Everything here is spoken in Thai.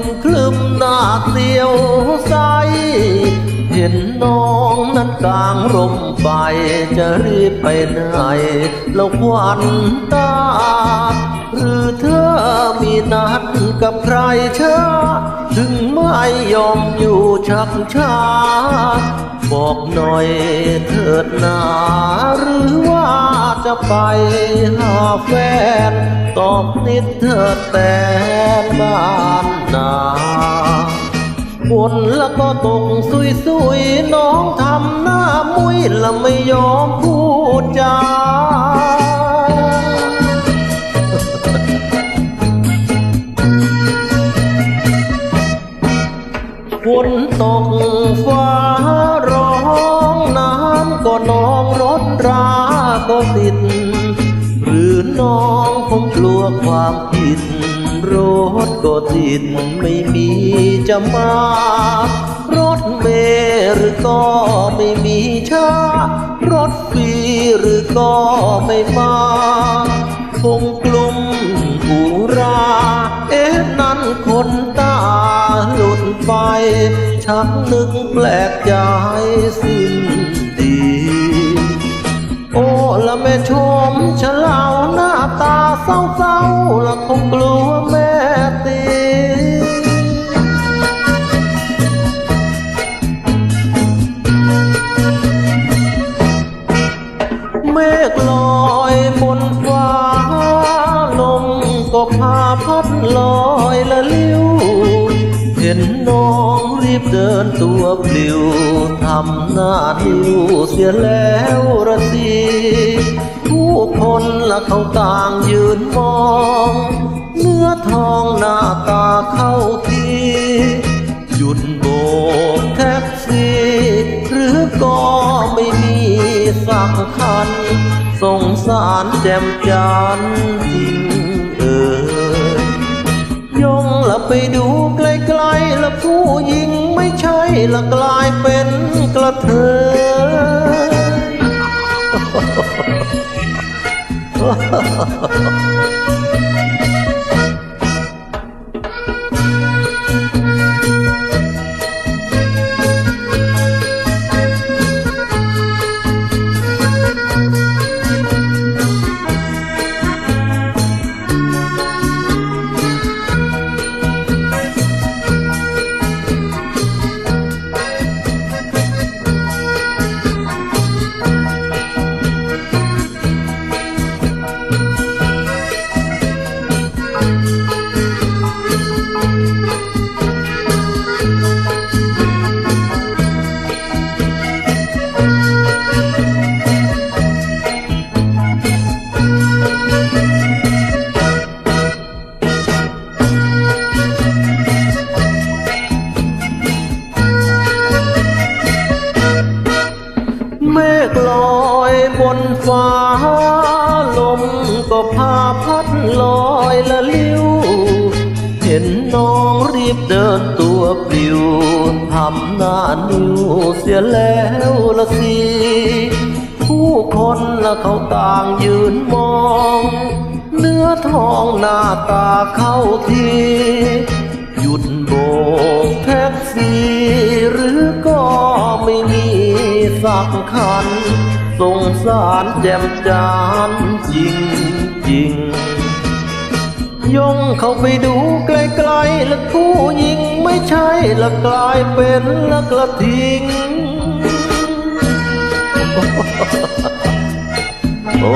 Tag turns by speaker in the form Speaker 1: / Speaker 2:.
Speaker 1: ครึมครึมหน้าเสียวใส เห็นน้องนั้นกลางร่มไป จะรีบไปไหนแล้วควันตา หรือเธอมีนัดกับใครช้าถึงไม่ยอมอยู่ชักช้า บอกหน่อยเถิดนาหรือว่าจะไปหาแฟนตอบนิดเถิดแต่บ้านนาฝนแล้วก็ตกสุยสุยๆน้องทำหน้ามุ้ยและไม่ยอมพูดจาฝนตกฟ้า ก็น้องรถราก็ติด หรือน้องคงกลัวความผิด รถก็ติดไม่มีจะมา รถเมล์หรือก็ไม่มีช้ารถฟรีหรือก็ไม่มาคงกลุ่มอุรา เอ๊ะนั้นคนตาหลุดไปชักนึกแปลกใจสิ้น ละแม่ชมฉลาวหน้าตาเศร้าๆละคงกลัวแม่ตีเมฆลอยบนฟ้าลมก็พาพัดลอยละลิ้วเห็นน้อง รีบเดินตัวปลิวทำหน้าหิวเสียแล้วระสีผู้คนละเขาต่างยืนมอง เนื้อทองหน้าตาเข้าทีหยุดโบกแท็กซี่หรือก็ไม่มีสักคันสงสารแจ่มจันทร์จริงเออยงละไปดู เทย ฟ้าลมก็พาพัดลอยละลิ้ว เห็นน้องรีบเดินตัวปลิวทำหน้านิ้วเสียแล้วละสิผู้คนละเขาต่างยืนมอง เนื้อทองหน้าตาเข้าทีหยุดโบกแท็กซี่หรือก็ไม่ สักคันสงสารแจ่มจานจริงจริงยงเข้าไปดูไกลๆแล้วผู้หญิงไม่ใช่ละกลายเป็นละกระทิงโอ้